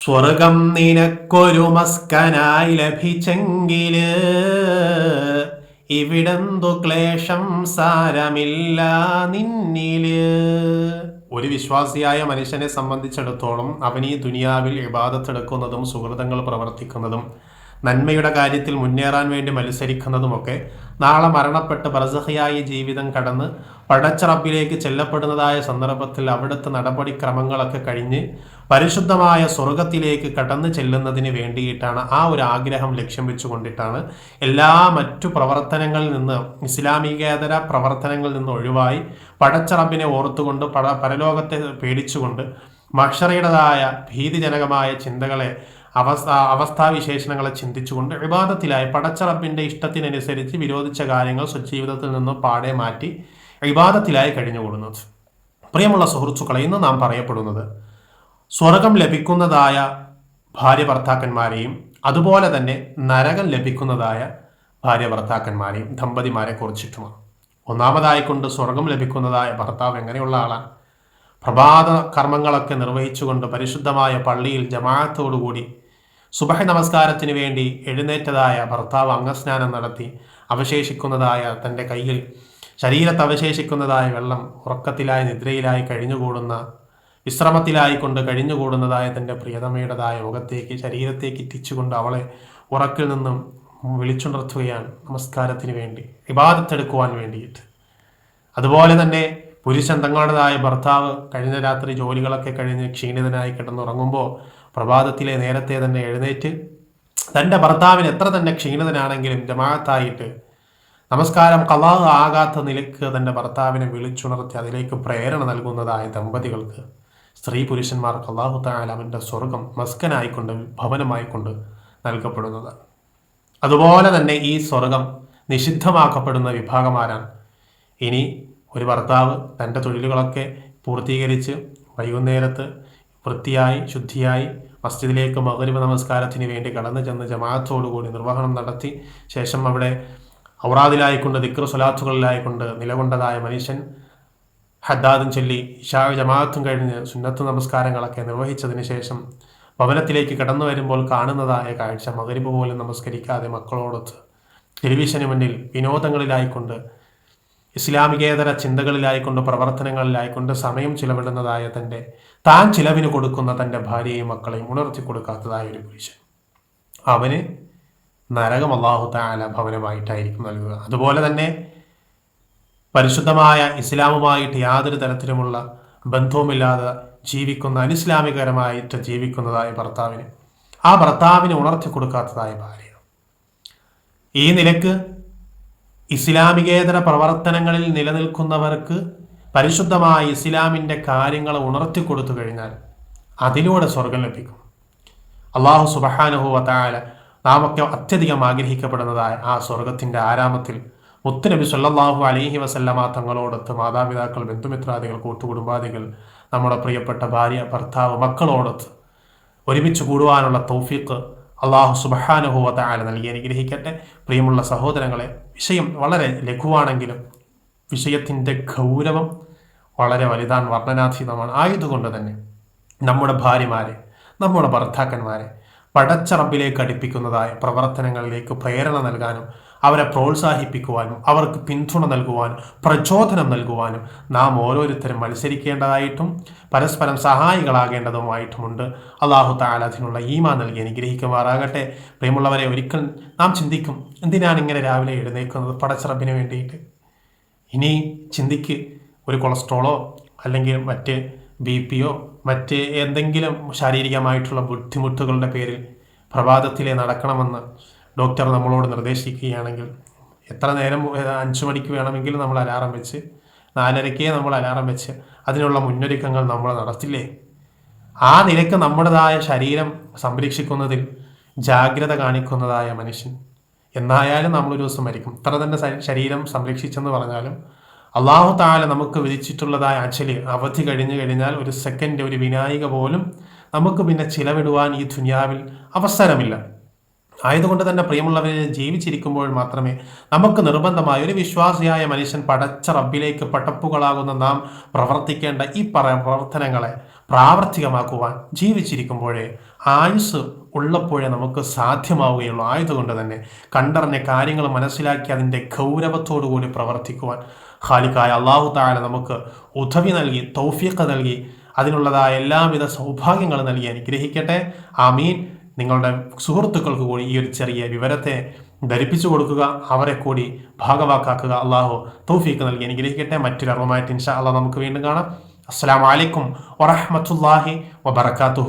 സ്വർഗം നിനക്കൊരു മസ്കനായി ലഭിച്ചെങ്കിൽ ഇവിടെന്തു ക്ലേശം സാരമില്ല നിന്നിൽ. ഒരു വിശ്വാസിയായ മനുഷ്യനെ സംബന്ധിച്ചിടത്തോളം അവൻ ഈ ദുനിയാവിൽ ഇബാദത്തെടുക്കുന്നതും സുഹൃതങ്ങൾ പ്രവർത്തിക്കുന്നതും നന്മയുടെ കാര്യത്തിൽ മുന്നേറാൻ വേണ്ടി മത്സരിക്കുന്നതുമൊക്കെ നാളെ മരണപ്പെട്ട് പ്രസഹയായ ജീവിതം കടന്ന് പടച്ചറബിലേക്ക് ചെല്ലപ്പെടുന്നതായ സന്ദർഭത്തിൽ അവിടുത്തെ നടപടിക്രമങ്ങളൊക്കെ കഴിഞ്ഞ് പരിശുദ്ധമായ സ്വർഗത്തിലേക്ക് കടന്നു ചെല്ലുന്നതിന് വേണ്ടിയിട്ടാണ് ആ ഒരു ആഗ്രഹം ലക്ഷ്യം വെച്ചുകൊണ്ടിട്ടാണ് എല്ലാ മറ്റു പ്രവർത്തനങ്ങളിൽ നിന്ന് ഇസ്ലാമികേതര പ്രവർത്തനങ്ങളിൽ നിന്ന് ഒഴിവായി പടച്ചറബിനെ ഓർത്തുകൊണ്ട് പട പരലോകത്തെ പേടിച്ചുകൊണ്ട് മഷറയുടേതായ ഭീതിജനകമായ ചിന്തകളെ അവസ്ഥ അവസ്ഥാവിശേഷണങ്ങളെ ചിന്തിച്ചുകൊണ്ട് വിവാദത്തിലായി പടച്ചറബിന്റെ ഇഷ്ടത്തിനനുസരിച്ച് വിരോധിച്ച കാര്യങ്ങൾ സ്വജീവിതത്തിൽ നിന്നും പാടെ മാറ്റി വിവാദത്തിലായി കഴിഞ്ഞുകൂടുന്നത് പ്രിയമുള്ള സുഹൃത്തുക്കളെ ഇന്ന് നാം പറയപ്പെടുന്നത് സ്വർഗം ലഭിക്കുന്നതായ ഭാര്യ ഭർത്താക്കന്മാരെയും അതുപോലെ തന്നെ നരകം ലഭിക്കുന്നതായ ഭാര്യ ഭർത്താക്കന്മാരെയും ദമ്പതിമാരെ കുറിച്ചിട്ടുമാണ്. ഒന്നാമതായിക്കൊണ്ട് സ്വർഗം ലഭിക്കുന്നതായ ഭർത്താവ് എങ്ങനെയുള്ള ആളാണ് പ്രഭാത കർമ്മങ്ങളൊക്കെ നിർവഹിച്ചുകൊണ്ട് പരിശുദ്ധമായ പള്ളിയിൽ ജമാഅത്തോടുകൂടി സുബഹ നമസ്കാരത്തിന് വേണ്ടി എഴുന്നേറ്റതായ ഭർത്താവ് അംഗസ്നാനം നടത്തി അവശേഷിക്കുന്നതായ തന്റെ കയ്യിൽ ശരീരത്ത് അവശേഷിക്കുന്നതായ വെള്ളം ഉറക്കത്തിലായി നിദ്രയിലായി കഴിഞ്ഞുകൂടുന്ന വിശ്രമത്തിലായി കൊണ്ട് കഴിഞ്ഞുകൂടുന്നതായ തന്റെ പ്രിയതമയുടേതായ മുഖത്തേക്ക് ശരീരത്തേക്ക് ഇറ്റിച്ചുകൊണ്ട് അവളെ ഉറക്കിൽ നിന്നും വിളിച്ചുണർത്തുകയാണ് നമസ്കാരത്തിന് വേണ്ടി വിവാദത്തെടുക്കുവാൻ വേണ്ടിയിട്ട്. അതുപോലെ തന്നെ പുരുഷൻ തങ്ങളുടേതായ ഭർത്താവ് കഴിഞ്ഞ രാത്രി ജോലികളൊക്കെ കഴിഞ്ഞ് ക്ഷീണിതനായി കിടന്നുറങ്ങുമ്പോൾ പ്രഭാതത്തിലെ നേരത്തെ തന്നെ എഴുന്നേറ്റ് തന്റെ ഭർത്താവിന് എത്ര തന്നെ ക്ഷീണിതനാണെങ്കിലും ജമാഅത്തായിട്ട് നമസ്കാരം കലാഹ് ആകാത്ത നിലയ്ക്ക് തന്റെ ഭർത്താവിനെ വിളിച്ചുണർത്തി അതിലേക്ക് പ്രേരണ നൽകുന്നതായ ദമ്പതികൾക്ക് സ്ത്രീ പുരുഷന്മാർക്ക് അള്ളാഹു താല അവന്റെ സ്വർഗം മസ്കനായിക്കൊണ്ട് ഭവനമായിക്കൊണ്ട് നൽകപ്പെടുന്നത്. അതുപോലെ തന്നെ ഈ സ്വർഗം നിഷിദ്ധമാക്കപ്പെടുന്ന വിഭാഗമാരാണ്. ഇനി ഒരു ഭർത്താവ് തന്റെ തൊഴിലുകളൊക്കെ പൂർത്തീകരിച്ച് വൈകുന്നേരത്ത് വൃത്തിയായി ശുദ്ധിയായി മസ്ജിദിലേക്ക് മകരിമ നമസ്കാരത്തിന് വേണ്ടി കടന്നു ചെന്ന് ജമാഅത്തോടുകൂടി നിർവഹണം നടത്തി. ശേഷം അവിടെ ഔറാദിലായിക്കൊണ്ട് ദിക്ർ സ്വലാത്തുകളിലായിക്കൊണ്ട് നിലകൊണ്ടതായ മനുഷ്യൻ ഹദ്ദാദും ചൊല്ലി ഇഷാ ജമാഅത്തും കഴിഞ്ഞ് സുന്നത്ത് നമസ്കാരങ്ങളൊക്കെ നിർവഹിച്ചതിന് ശേഷം ഭവനത്തിലേക്ക് കടന്നു വരുമ്പോൾ കാണുന്നതായ കാഴ്ച മകരിപ്പ് പോലും നമസ്കരിക്കാതെ മക്കളോടൊത്ത് ടെലിവിഷന് മുന്നിൽ വിനോദങ്ങളിലായിക്കൊണ്ട് ഇസ്ലാമികേതര ചിന്തകളിലായിക്കൊണ്ട് പ്രവർത്തനങ്ങളിലായിക്കൊണ്ട് സമയം ചിലവിടുന്നതായ തന്റെ താൻ ചിലവിന് കൊടുക്കുന്ന തന്റെ ഭാര്യയും മക്കളെയും ഉണർത്തി കൊടുക്കാത്തതായ ഒരു പുരുഷൻ. അവന് നരകം അള്ളാഹു താല ഭവനമായിട്ടായിരിക്കും നൽകുക. അതുപോലെ തന്നെ പരിശുദ്ധമായ ഇസ്ലാമുമായിട്ട് യാതൊരു തരത്തിലുമുള്ള ബന്ധവുമില്ലാതെ ജീവിക്കുന്ന അനിസ്ലാമികരമായിട്ട് ജീവിക്കുന്നതായ ഭർത്താവിന് ആ ഭർത്താവിന് ഉണർത്തി കൊടുക്കാത്തതായ ഭാര്യ. ഈ നിലയ്ക്ക് ഇസ്ലാമികേതര പ്രവർത്തനങ്ങളിൽ നിലനിൽക്കുന്നവർക്ക് പരിശുദ്ധമായ ഇസ്ലാമിന്റെ കാര്യങ്ങൾ ഉണർത്തി കൊടുത്തു കഴിഞ്ഞാൽ അതിലൂടെ സ്വർഗം ലഭിക്കും. അള്ളാഹു സുബഹാനുഹുവത്തായ നാമൊക്കെ അത്യധികം ആഗ്രഹിക്കപ്പെടുന്നതായ ആ സ്വർഗത്തിന്റെ ആരാമത്തിൽ മുത്തുനബി സല്ലാഹു അലഹി വസല്ലമ തങ്ങളോടൊത്ത് മാതാപിതാക്കൾ ബന്ധുമിത്രാദികൾ കൂട്ടുകുടുംബാദികൾ നമ്മുടെ പ്രിയപ്പെട്ട ഭാര്യ ഭർത്താവ് മക്കളോടൊത്ത് ഒരുമിച്ച് കൂടുവാനുള്ള തൗഫീഖ് അള്ളാഹു സുബഹാനുഭവത്തായ നൽകി. അനുഗ്രഹിക്കട്ടെ. പ്രിയമുള്ള സഹോദരങ്ങളെ വിഷയം വളരെ ലഘുവാണെങ്കിലും വിഷയത്തിന്റെ ഗൗരവം വളരെ വലുതാൻ വർണനാതീതമാണ്. ആയതുകൊണ്ട് തന്നെ നമ്മുടെ ഭാര്യമാരെ നമ്മുടെ ഭർത്താക്കന്മാരെ പടച്ചറബിലേക്ക് അടുപ്പിക്കുന്നതായ പ്രവർത്തനങ്ങളിലേക്ക് പ്രേരണ നൽകാനും അവരെ പ്രോത്സാഹിപ്പിക്കുവാനും അവർക്ക് പിന്തുണ നൽകുവാനും പ്രചോദനം നൽകുവാനും നാം ഓരോരുത്തരും മത്സരിക്കേണ്ടതായിട്ടും പരസ്പരം സഹായികളാകേണ്ടതുമായിട്ടുമുണ്ട്. അള്ളാഹു താല അതിനുള്ള ഈമാ നൽകി അനുഗ്രഹിക്കുമാറാകട്ടെ. പ്രിയമുള്ളവരെ ഒരിക്കൽ നാം ചിന്തിക്കും എന്തിനാണ് ഇങ്ങനെ രാവിലെ എഴുന്നേൽക്കുന്നത് പടച്ചിറപ്പിന് വേണ്ടിയിട്ട്? ഇനി ചിന്തിക്ക് ഒരു കൊളസ്ട്രോളോ അല്ലെങ്കിൽ മറ്റ് ബി പിയോ മറ്റ് എന്തെങ്കിലും ശാരീരികമായിട്ടുള്ള ബുദ്ധിമുട്ടുകളുടെ പേരിൽ പ്രഭാതത്തിലെ നടക്കണമെന്ന് ഡോക്ടർ നമ്മളോട് നിർദ്ദേശിക്കുകയാണെങ്കിൽ എത്ര നേരം അഞ്ചു മണിക്ക് വേണമെങ്കിലും നമ്മൾ അലാറം വെച്ച് നാലരയ്ക്ക് നമ്മൾ അലാറം വെച്ച് അതിനുള്ള മുന്നൊരുക്കങ്ങൾ നമ്മൾ നടത്തില്ലേ? ആ നിലയ്ക്ക് നമ്മുടേതായ ശരീരം സംരക്ഷിക്കുന്നതിൽ ജാഗ്രത കാണിക്കുന്നതായ മനുഷ്യൻ. എന്നായാലും നമ്മളൊരു ദിവസം മരിക്കും. ഇത്ര തന്നെ ശരീരം സംരക്ഷിച്ചെന്ന് പറഞ്ഞാലും അള്ളാഹു താല നമുക്ക് വിധിച്ചിട്ടുള്ളതായ അച്ചലി അവധി കഴിഞ്ഞു കഴിഞ്ഞാൽ ഒരു സെക്കൻഡ് ഒരു വിനായിക പോലും നമുക്ക് പിന്നെ ചിലവിടുവാൻ ഈ ദുനിയാവിൽ അവസരമില്ല. ആയതുകൊണ്ട് തന്നെ പ്രിയമുള്ളവരെ ജീവിച്ചിരിക്കുമ്പോൾ മാത്രമേ നമുക്ക് നിർബന്ധമായ ഒരു വിശ്വാസിയായ മനുഷ്യൻ പടച്ച റബ്ബിലേക്ക് പടപ്പുകളാകുന്ന നാം പ്രവർത്തിക്കേണ്ട ഈ പ്രവർത്തനങ്ങളെ പ്രാവർത്തികമാക്കുവാൻ ജീവിച്ചിരിക്കുമ്പോഴേ ആയുസ് ഉള്ളപ്പോഴേ നമുക്ക് സാധ്യമാവുകയുള്ളൂ. ആയതുകൊണ്ട് തന്നെ കണ്ടറിഞ്ഞ കാര്യങ്ങൾ മനസ്സിലാക്കി അതിന്റെ ഗൗരവത്തോടുകൂടി പ്രവർത്തിക്കുവാൻ ഖാലിക്കായ അള്ളാഹു താല നമുക്ക് ഉദവി നൽകി തൗഫീഖ് നൽകി അതിനുള്ളതായ എല്ലാവിധ സൗഭാഗ്യങ്ങൾ നൽകി അനുഗ്രഹിക്കട്ടെ. ആമീൻ. നിങ്ങളുടെ സുഹൃത്തുക്കൾക്ക് കൂടി ഈ ഒരു ചെറിയ വിവരത്തെ ധരിപ്പിച്ചു കൊടുക്കുക അവരെ കൂടി ഭാഗവാക്കാക്കുക. അള്ളാഹു തൗഫീഖ് നൽകി അനുഗ്രഹിക്കട്ടെ. മറ്റൊരു അറിവുമായിട്ട് ഇൻഷാ അള്ളാഹ് നമുക്ക് വീണ്ടും കാണാം. അസ്സാം വലൈക്കും വറഹമത്തല്ലാഹി വബർക്കാത്തുഹു